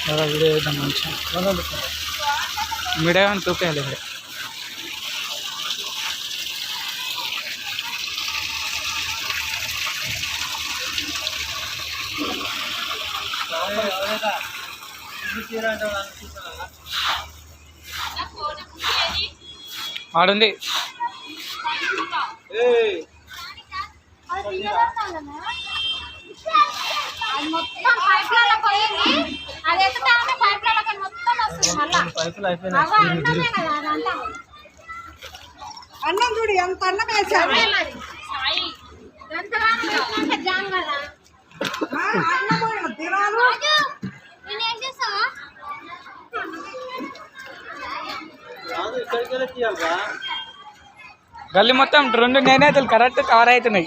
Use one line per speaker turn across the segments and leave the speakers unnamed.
కదా వీడియో వేద్దాం మంచిగా మీడియా కానీ తూకేయాలి ఇక్కడ ఆడుంది
అది మొత్తం పైపులలో పోయింది. అది ఎత్తుతా ఉంటే పైపులలో మొత్తం వస్తుంది మళ్ళా.
పైపులు
అవ్వ అన్నమే కదా అదంతా
అన్నం చూడు ఎంత అన్నం వేసావు
అదే మరి. సాయి. ఎంతగానో అంటే జామ్ కదా.
ఆ, అన్నం తినాలి.
రాజు నేను ఏం చేస్తావా?
గల్లీ మొత్తం రెండు నేనేతలు కరెక్ట్ కవర్ అవుతున్నాయి.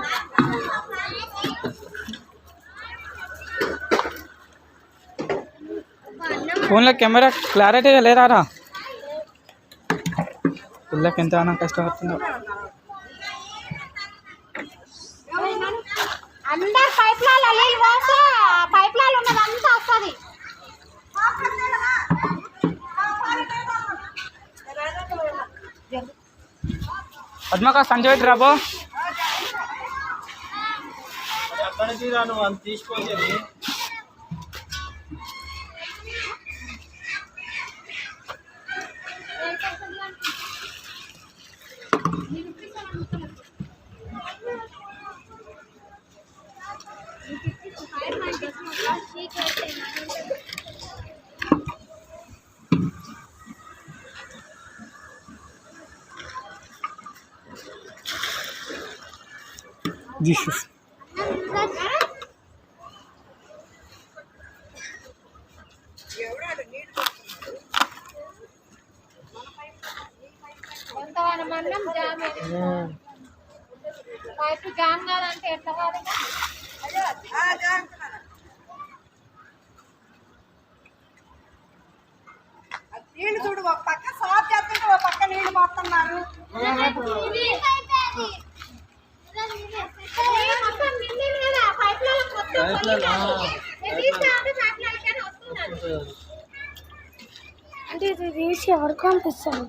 ఫోన్లో కెమెరా క్లారిటీగా లేదా రా పిల్లకి ఎంత కష్టపడుతుందో
అందరు పైపులలో నీళ్ళు పోస్తే పైపులలో ఉన్నదంతా వస్తుంది.
పద్మక సంజయ్ పెట్టి రాబో జిషు
కొంతమంది మందం జామ్ అయింది. పైపు జామ్ కాదంటే ఎట్లా కాదు
ఆ, జాగ్రత్త. అది నీళ్ళు చూడు ఒక పక్క సాఫ్ చేస్తుంటే ఒక పక్క నీళ్ళు పోతున్నారు
ఇది మొత్తం నిండింది కదా పైపులలో మొత్తం నేను తీస్తే అంటే ఇది తీసి ఎవరికి పంపిస్తాను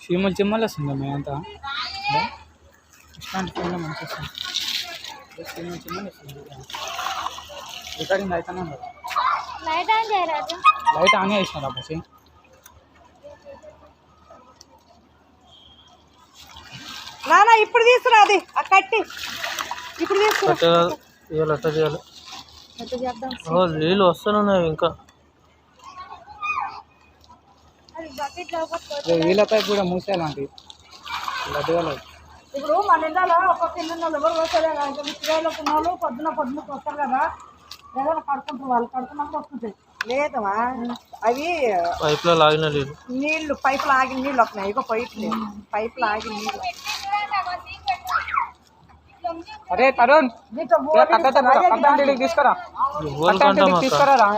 చీమలు చిమ్మలు వస్తుంది మేమంతా ఇట్లాంటి ఫోన్లో మంచి వస్తుంది చీమలు చిమ్మలు వస్తుంది రికార్డింగ్
చేయరాదు.
లైట్ ఆన్ చేసినారా బస్సు?
నాన్న ఇప్పుడు తీసుకురా అది. ఆ కట్టి. ఇప్పుడు తీసుకురా.
నీళ్ళు వస్తున్నాయి ఇంకా.
వీళ్ళపై కూడా లేదు
ఇప్పుడు మన ఇళ్ళలో ఒక్కొక్క ఇళ్ళలో ఎవరు వస్తారు మిత్రులకు వాళ్ళు పొద్దున పొద్దునకి వస్తారు కదా. ఏదైనా కడుకుంటారు వాళ్ళు కడుకున్నప్పుడు వస్తుంటాయి. లేదమ్మా అవి
పైప్లో లాగిన నీళ్ళు.
నీళ్ళు పైపులు ఆగిన నీళ్ళు వస్తున్నాయి. ఇగో పైపులు పైపులు ఆగిన నీళ్ళు.
అరే తరుణ్. కట్ట అంటే తీసుకురా. కట్ట అంటే తీసుకురా రా.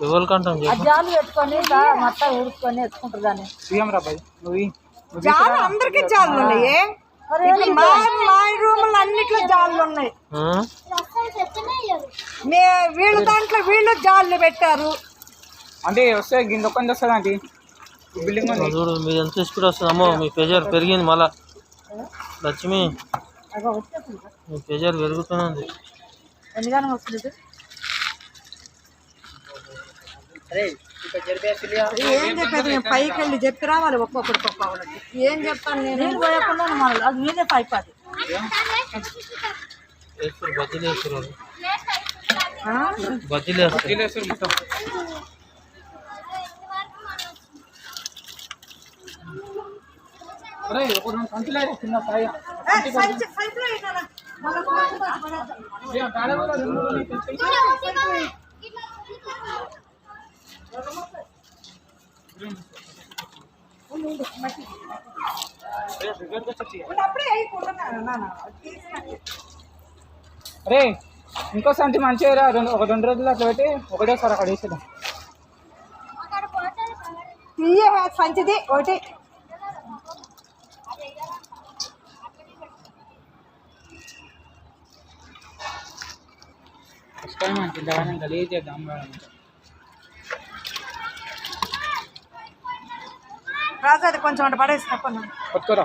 ఎవరికంటాం చెప్పు
జాలు పెట్టుకొని ఇలా మొత్తం ఊడుకొని ఎత్తుకుంటారు దాన్ని.
సీఎం రా బాయ్ నువ్వు ఇయ్యి. నువ్వు
జాలు అందరికి జాలు ఉన్నాయి మా మా రూములు అన్నిట్లో జాలు ఉన్నాయి.
ఆ?
మే వీళ్ళ దాంట్లో వీళ్ళు జాలు పెట్టారు.
అంటే వస్తే గింద ఒక్కని వస్తుంది ఈ బిల్డింగ్ ఉంది.
చూడు మీ ఎంత స్పీడ్ వస్తుంది అమ్మో మీ ప్రెజర్ పెరిగింది మళ్ళా. లక్ష్మి. ప్రెజర్ పెరుగుతుంది
ఎందుకని వస్తుంది ఏం చెప్పేది? నేను పైకి వెళ్ళి చెప్పి రావాలి ఒక్కొక్కరికి ఒక్కొక్కరికి ఏం చెప్తాను నేను? నేను పోయకుండా మన అది మీదే అది
వేస్తారు బజ్జీలు వేస్తారు? బజ్జీలు వేస్తారు
వదిలేస్తారు మొత్తం ఒరేయ్, ఒక రెండు సంచులు అయితే చిన్న సాయి
ఏ, సంచి సంచిలో వేయనా మళ్ళీ సంచి పడేద్దాం.
ఏ, పేడ కూడా రెండు మూడు ఉన్నాయి, తెచ్చి. ఏ, దగ్గరకు వచ్చి ఇయ్య.
ఉండు, అప్పుడే వేయకుండా నాన్న తీసుకురా.
రే ఇంకో సంచి మంచిగా రెండు ఒక రెండు రోజులు అట్లా పెట్టి ఒకటేసారి అక్కడ వేసేద్దాం.
తీయ సంచిది ఒకటి.
ఇలాంటి దానం కలిగితే దమ్మాడం
రాజు అది కొంచెం అంటే పడేసి తప్పను
పట్టుకోరా.